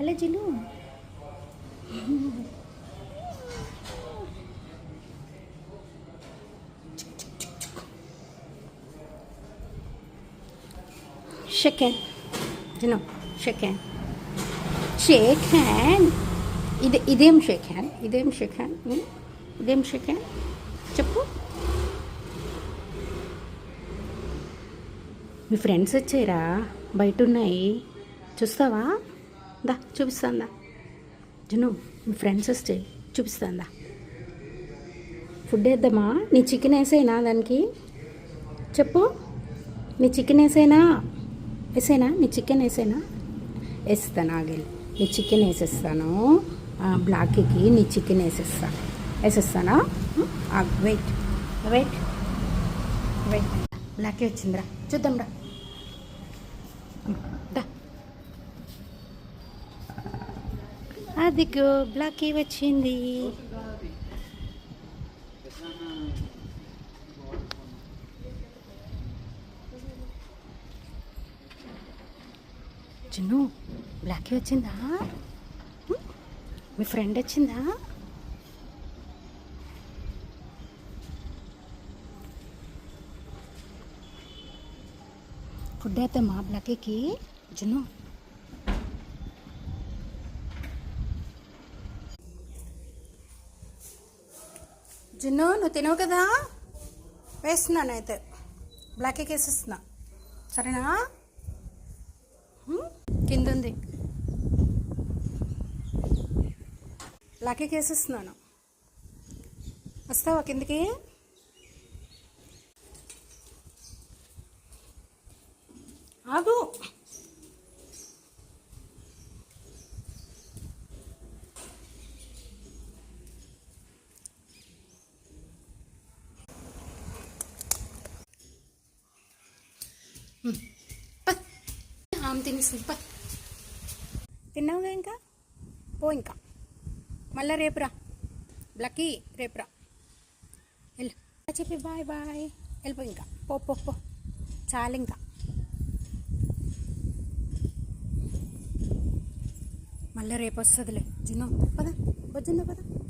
అలా జిలు shake hand జిను షేక్ హ్యాండ్ షేక్ హ్యాండ్ ఇది ఇదేం షేక్ హ్యాండ్ ఇదేం షేక్ హ్యాండ్ ఇదేం షేక్ హ్యాండ్ చెప్పు. మీ ఫ్రెండ్స్ వచ్చారా బయట ఉన్నాయి. చూస్తావా? దా చూపిస్తాందా జును మీ ఫ్రెండ్స్ వస్తే చూపిస్తాందా ఫుడ్ వేద్దామా? నీ చికెన్ వేసేనా దానికి? చెప్పు. నీ చికెన్ వేసేనా? వేసేనా? నీ చికెన్ వేసేనా? వేస్తాను ఆగలి. నీ చికెన్ వేసేస్తాను. బ్లాక్కి నీ చికెన్ వేసేస్తాను? వేసేస్తానా వెయిట్ వెయిట్ వెయిట్ బ్లాకే వచ్చిందిరా. చూద్దాం అదిగో బ్లాకే వచ్చింది. చిన్ను బ్లాకే వచ్చిందా? మీ ఫ్రెండ్ వచ్చిందా? ఫుడ్ అయితే మా బ్లాకీకి. జున్ను జిన్ను నువ్వు తినవు కదా? వేస్తున్నాను అయితే. బ్లాకేకి వేసేస్తున్నా సరేనా? కింద ఉంది బ్లాకేకి వేసేస్తున్నాను వస్తావా కిందకి? ఆగు. ఆమె తినేసింది పా. తిన్నావుగా ఇంకా? పో ఇంకా. మళ్ళా రేపురా బ్లక్కీ రేపురా వెళ్ళు. చెప్పి బాయ్ బాయ్. వెళ్ళిపో ఇంకా. పో పో పో. చాలు ఇంకా. మళ్ళీ రేపు వస్తుందిలే. జిన్నో. పద. పో పద.